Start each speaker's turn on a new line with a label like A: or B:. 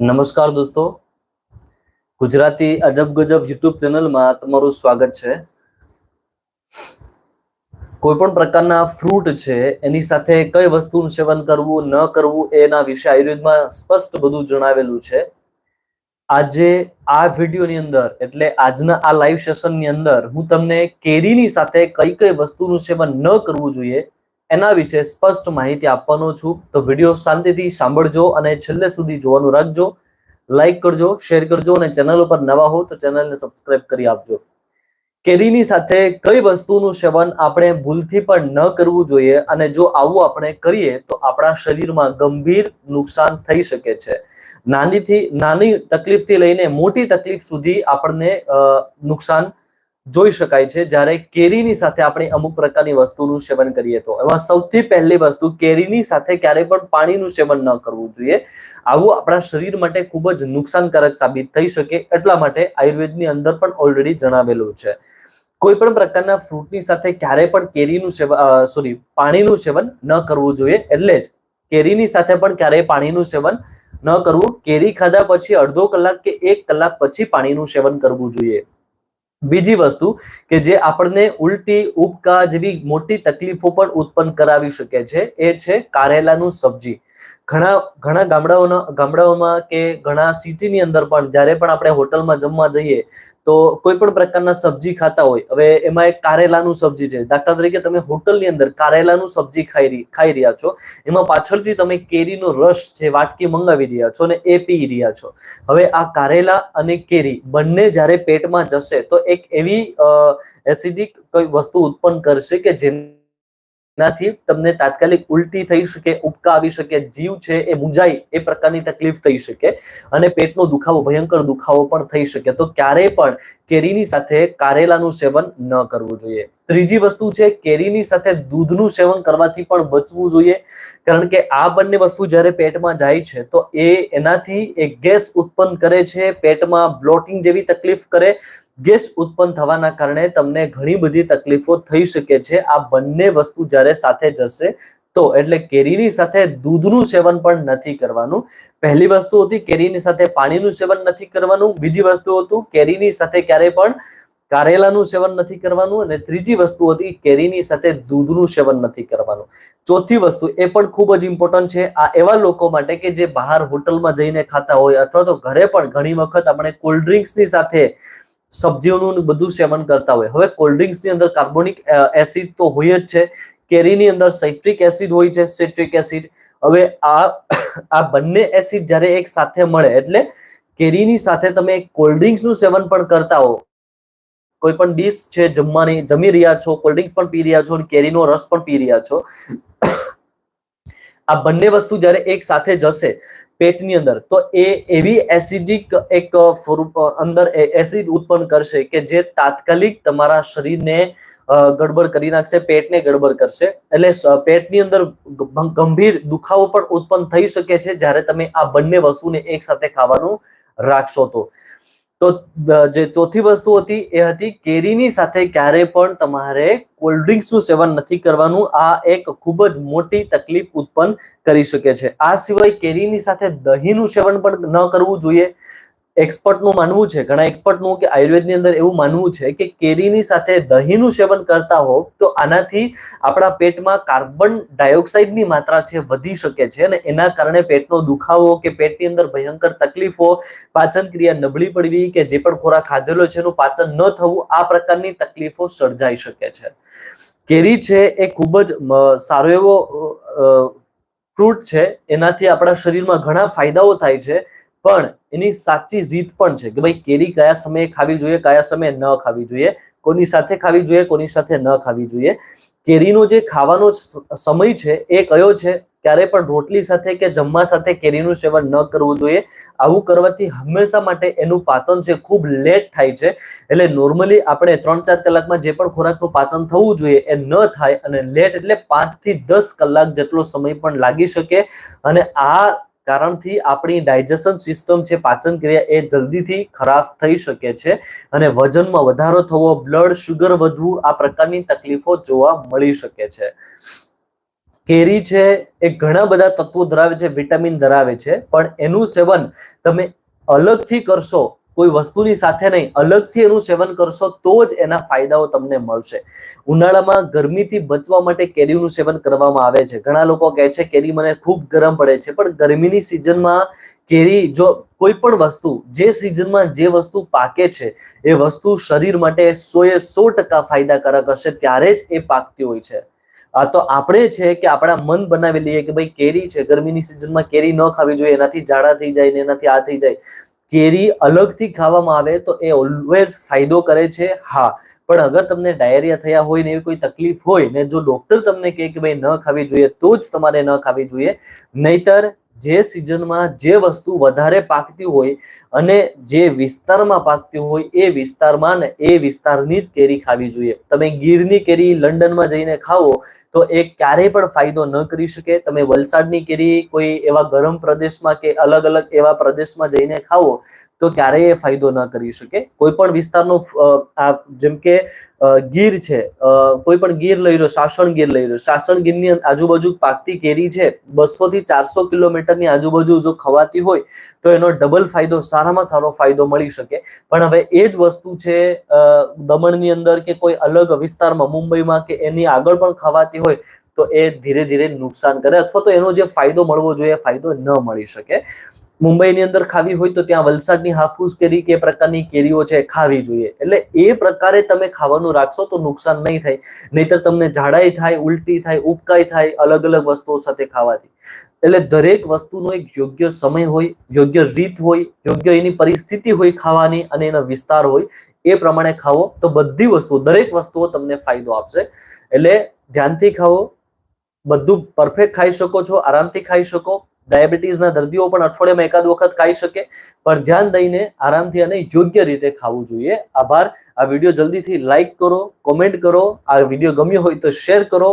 A: નમસ્કાર દોસ્તો. ગુજરાતી અજબ ગજબ યુટ્યુબ ચેનલમાં તમારું સ્વાગત છે. કોઈ પણ પ્રકારના ફ્રૂટ છે, એની સાથે કઈ વસ્તુનું સેવન કરવું, ન કરવું, એના વિશે આયુર્વેદમાં સ્પષ્ટ બધું જણાવેલું છે. આજે આ વિડીયોની અંદર, એટલે આજના આ લાઈવ સેશનની અંદર, હું તમને કેરીની સાથે કઈ કઈ વસ્તુનું સેવન ન કરવું જોઈએ એના વિશે સ્પષ્ટ માહિતી આપવાનો છું. તો વીડિયો શાંતિથી સાંભળજો અને છેલ્લે સુધી જોવાનું રાખજો. લાઈક કરજો શેર કરજો અને ચેનલ ઉપર નવા હો તો ચેનલને સબસ્ક્રાઇબ કરી આપજો. કેરીની સાથે કઈ વસ્તુનું સેવન આપણે ભૂલથી પણ ન કરવું જોઈએ અને જો આવું આપણે કરીએ તો આપણા શરીરમાં ગંભીર નુકસાન થઈ શકે છે. નાનીથી, નાની તકલીફથી લઈને મોટી તકલીફ સુધી આપણને નુકસાન જોઈ શકાય છે. જ્યારે કેરીની સાથે આપણે અમુક પ્રકારની વસ્તુનું સેવન કરીએ તો એમાં સૌથી પહેલી વસ્તુ કેરીની સાથે ક્યારેય પણ પાણીનું સેવન ન કરવું જોઈએ. આવું આપણા શરીર માટે ખૂબ જ નુકસાનકારક સાબિત થઈ શકે એટલા માટે આયુર્વેદની અંદર પણ ઓલરેડી જણાવેલું છે. કોઈ પણ પ્રકારના ફ્રૂટની સાથે ક્યારેય પણ કેરીનું સેવન સોરી પાણીનું સેવન ન કરવું જોઈએ. એટલે જ કેરીની સાથે પણ ક્યારેય પાણીનું સેવન ન કરવું. કેરી ખાધા પછી અડધો કલાક કે એક કલાક પછી પાણીનું સેવન કરવું જોઈએ. બીજી વસ્તુ કે જે આપણને ઉલટી ઉપકા જેવી મોટી તકલીફો પણ ઉત્પન્ન કરાવી શકે છે, એ છે કારેલાનું સબ્જી. ઘણા ઘણા ગામડાઓના, ગામડાઓમાં કે ઘણા સિટીની અંદર પણ જ્યારે પણ આપણે હોટલમાં જમવા જઈએ, તો કોઈ પણ પ્રકારના સબ્જી ખાતા હોય, હવે એમાં એક કારેલાનું સબ્જી છે. દાખલા તરીકે તમે હોટલની અંદર કારેલાનું સબ્જી ખાઈ ખાઈ રહ્યા છો, એમાં પાછળથી તમે કેરીનો રસ છે વાટકી મંગાવી રહ્યા છો અને એ પી રહ્યા છો. હવે આ કારેલા અને કેરી બંને જ્યારે પેટમાં જશે, તો એક એવી એસિડિક કોઈ વસ્તુ ઉત્પન્ન કરશે કે જેનાથી તમને તાત્કાલિક ઉલટી થઈ શકે ઉપકા આવી શકે, જીવ છે એ મૂંઝાય એ પ્રકારની તકલીફ થઈ શકે અને પેટનો દુખાવો, ભયંકર દુખાવો પણ થઈ શકે. તો ક્યારેય પણ કેરીની સાથે કારેલાનું સેવન ન કરવું જોઈએ. ત્રીજી વસ્તુ છે, કેરીની સાથે દૂધનું સેવન કરવાથી પણ બચવું જોઈએ. કારણ કે આ બંને વસ્તુ જ્યારે પેટમાં જાય છે, તો એ એનાથી એક ગેસ ઉત્પન્ન કરે છે, પેટમાં બ્લોટિંગ જેવી તકલીફ કરે ગેસ ઉત્પન્ન થવાના કારણે તમને ઘણી બધી તકલીફો થઈ શકે છે. આ બંને વસ્તુ જ્યારે સાથે જશે તો એટલે કેરીની સાથે દૂધનું સેવન પણ નથી કરવાનું. પહેલી વસ્તુ હતી કેરીની સાથે પાણીનું સેવન નથી કરવાનું. બીજી વસ્તુ હતું કેરીની સાથે ક્યારેય પણ કારેલાનું સેવન નથી કરવાનું. અને ત્રીજી વસ્તુ હતી કેરીની સાથે દૂધનું સેવન નથી કરવાનું. ચોથી વસ્તુ એ પણ ખૂબ જ ઇમ્પોર્ટન્ટ છે. આ એવા લોકો માટે કે જે બહાર હોટલમાં જઈને ખાતા હોય અથવા તો ઘરે પણ ઘણી વખત આપણે કોલ્ડ ડ્રિંક્સની સાથે સબ્જીઓનું બધું સેવન કરતા હોય. હવે કોલ્ડ ડ્રિંક્સની અંદર કાર્બોનિક એસિડ તો હોય જ છે. કેરીની અંદર સાઇટ્રિક એસિડ હોય છે સિટ્રિક એસિડ હવે આ આ બંને એસિડ જ્યારે એક સાથે મળે એટલે કેરીની સાથે તમે કોલ્ડ ડ્રિંક્સનું સેવન પણ કરતા હો. કોઈ પણ ડીશ છે, જમવાની, જમી રહ્યા છો કોલ્ડ ડ્રિંક્સ પણ પી રહ્યા છો અને કેરીનો રસ પણ પી રહ્યા છો. આ બંને વસ્તુ જ્યારે એક સાથે જશે પેટની અંદર, તો એ એવી એસિડિક એક અંદર એસિડ ઉત્પન્ન કરશે કે જે તાત્કાલિક તમારા શરીરને ગડબડ કરી નાખશે, પેટને ગડબડ કરશે. એટલે પેટની અંદર ગંભીર દુખાવો પણ ઉત્પન્ન થઈ શકે છે જ્યારે તમે આ બંને વસ્તુને એક સાથે ખાવાનું રાખશો તો. તો જે ચોથી વસ્તુ હતી એ હતી કેરીની સાથે ક્યારે પણ તમારે કોલ્ડ ડ્રિંક્સનું સેવન નથી કરવાનું. આ એક ખૂબ જ મોટી તકલીફ ઉત્પન્ન કરી શકે છે. આ સિવાય કેરીની સાથે દહીંનું સેવન પણ ન કરવું જોઈએ. એક્સપર્ટનું માનવું છે, ઘણા એક્સપર્ટનું કે આયુર્વેદની અંદર એવું માનવું છે કે કેરીની સાથે દહીંનું સેવન કરતા હો તો આનાથી આપણા પેટમાં કાર્બન ડાયોક્સાઇડની માત્રા છે, વધી શકે છે અને એના કારણે પેટનો દુખાવો કે પેટની અંદર ભયંકર તકલીફો, પાચન ક્રિયા નબળી પડવી કે જે પણ ખોરાક ખાધેલો છે એનું પાચન ન થવું, આ પ્રકારની તકલીફો સર્જાઈ શકે છે. કેરી છે એ ખૂબ જ સારો એવો ફ્રૂટ છે, એનાથી આપણા શરીરમાં ઘણા ફાયદાઓ થાય છે. પણ એની સાચી જીત પણ છે કે ભાઈ કેરી કયા સમયે ખાવી જોઈએ, કયા સમયે ન ખાવી જોઈએ, કોની સાથે ખાવી જોઈએ, કોની સાથે ન ખાવી જોઈએ. કેરીનો જે ખાવાનો સમય છે એ કયો છે? ક્યારે પણ રોટલી સાથે કે જમવા સાથે કેરીનું સેવન ન કરવું જોઈએ. આવું કરવાથી હંમેશા માટે એનું પાચન છે ખૂબ લેટ થાય છે. એટલે નોર્મલી આપણે ત્રણ ચાર કલાકમાં જે પણ ખોરાકનું પાચન થવું જોઈએ એ ન થાય અને લેટ એટલે પાંચથી દસ કલાક જેટલો સમય પણ લાગી શકે. અને આ કારણથી આપણી ડાયજેશન સિસ્ટમ છે, પાચન ક્રિયા એ જલ્દીથી ખરાબ થઈ શકે છે અને વજનમાં વધારો થવો બ્લડ શુગર વધવું, આ પ્રકારની તકલીફો જોવા મળી શકે છે. કેરી છે એ ઘણા બધા તત્વો ધરાવે છે, વિટામિન ધરાવે છે, પણ એનું સેવન તમે અલગથી કરશો કોઈ વસ્તુની સાથે નહીં, અલગથી એનું સેવન કરશો તો જ એના ફાયદાઓ તમને મળશે. ઉનાળામાં ગરમીથી બચવા માટે કેરીનું સેવન કરવામાં આવે છે. ઘણા લોકો કહે છે, કેરી મને ખૂબ ગરમ પડે છે. પણ ગરમીની સિઝનમાં કેરી જો કોઈ પણ વસ્તુ, જે સિઝનમાં જે વસ્તુ પાકે છે, એ વસ્તુ શરીર માટે સો એ સો ટકા ફાયદાકારક હશે, ત્યારે જ એ પાકતી હોય છે. આ તો આપણે છે કે આપણા મન બનાવી લઈએ કે ભાઈ કેરી છે, ગરમીની સિઝનમાં કેરી ન ખાવી જોઈએ, એનાથી ઝાડા થઈ જાય ને એનાથી આ થઈ જાય. કેરી અલગથી ખાવામાં આવે તો એ ઓલવેઝ ફાયદો કરે છે, હા. પણ અગર તમને ડાયરિયા થયા હોય ને એવી કોઈ તકલીફ હોય ને જો ડોક્ટર તમને કહે કે ભાઈ ન ખાવી જોઈએ, તો જ તમારે ન ખાવી જોઈએ. નહીતર જે સિઝનમાં જે વસ્તુ વધારે પાકતી હોય અને જે વિસ્તારમાં પાકતી હોય એ વિસ્તારમાં ને એ વિસ્તારની જ કેરી ખાવી જોઈએ. તમે ગીરની કેરી લંડનમાં જઈને ખાઓ તો એ ક્યારેય પણ ફાયદો ન કરી શકે. તમે વલસાડની કેરી કોઈ એવા ગરમ પ્રદેશમાં કે અલગ અલગ એવા પ્રદેશમાં જઈને ખાઓ તો ક્યારેય એ ફાયદો ન કરી શકે. કોઈ પણ વિસ્તારનો આ જેમ કે ગીર છે કોઈ પણ ગીર લઈ લો સાસણ ગીર લઈ લો સાસણ ગીરની આજુબાજુ પાકતી કેરી છે બસો થી ચારસો કિલોમીટરની આજુબાજુ જો ખવાતી હોય, તો એનો ડબલ ફાયદો, સારામાં સારો ફાયદો મળી શકે. પણ હવે એ જ વસ્તુ છે દમણની અંદર કે કોઈ અલગ વિસ્તારમાં, મુંબઈમાં કે એની આગળ પણ ખવાતી હોય, તો એ ધીરે ધીરે નુકસાન કરે, અથવા તો એનો જે ફાયદો મળવો જોઈએ ફાયદો ન મળી શકે. મુંબઈની અંદર ખાવી હોય તો ત્યાં વલસાડની હાફૂસ કેરી કે પ્રકારની કેરીઓ છે ખાવી જોઈએ. એટલે એ પ્રકારે તમે ખાવાનું રાખશો તો નુકસાન નહીં થાય. નહીતર તમને ઝાડાઈ થાય, ઉલટી થાય, ઉબકાઈ થાય, અલગ અલગ વસ્તુઓ સાથે ખાવાથી. એટલે દરેક વસ્તુનો એક યોગ્ય સમય હોય, યોગ્ય રીત હોય, યોગ્ય એની પરિસ્થિતિ હોય ખાવાની અને એનો વિસ્તાર હોય, એ પ્રમાણે ખાવો તો બધી વસ્તુઓ, દરેક વસ્તુઓ તમને ફાયદો આપશે. એટલે ધ્યાનથી ખાવો બધું પરફેક્ટ ખાઈ શકો છો, આરામથી ખાઈ શકો. ડાયાબિટીસના દર્દીઓ પણ અઠવાડિયામાં એકાદ વખત ખાઈ શકે. પણ ધ્યાન દઈને આરામથી અને યોગ્ય રીતે ખાવું જોઈએ. આભાર. આ વીડિયો જલ્દીથી લાઇક કરો, કોમેન્ટ કરો. આ વીડિયો ગમ્યો હોય તો શેર કરો.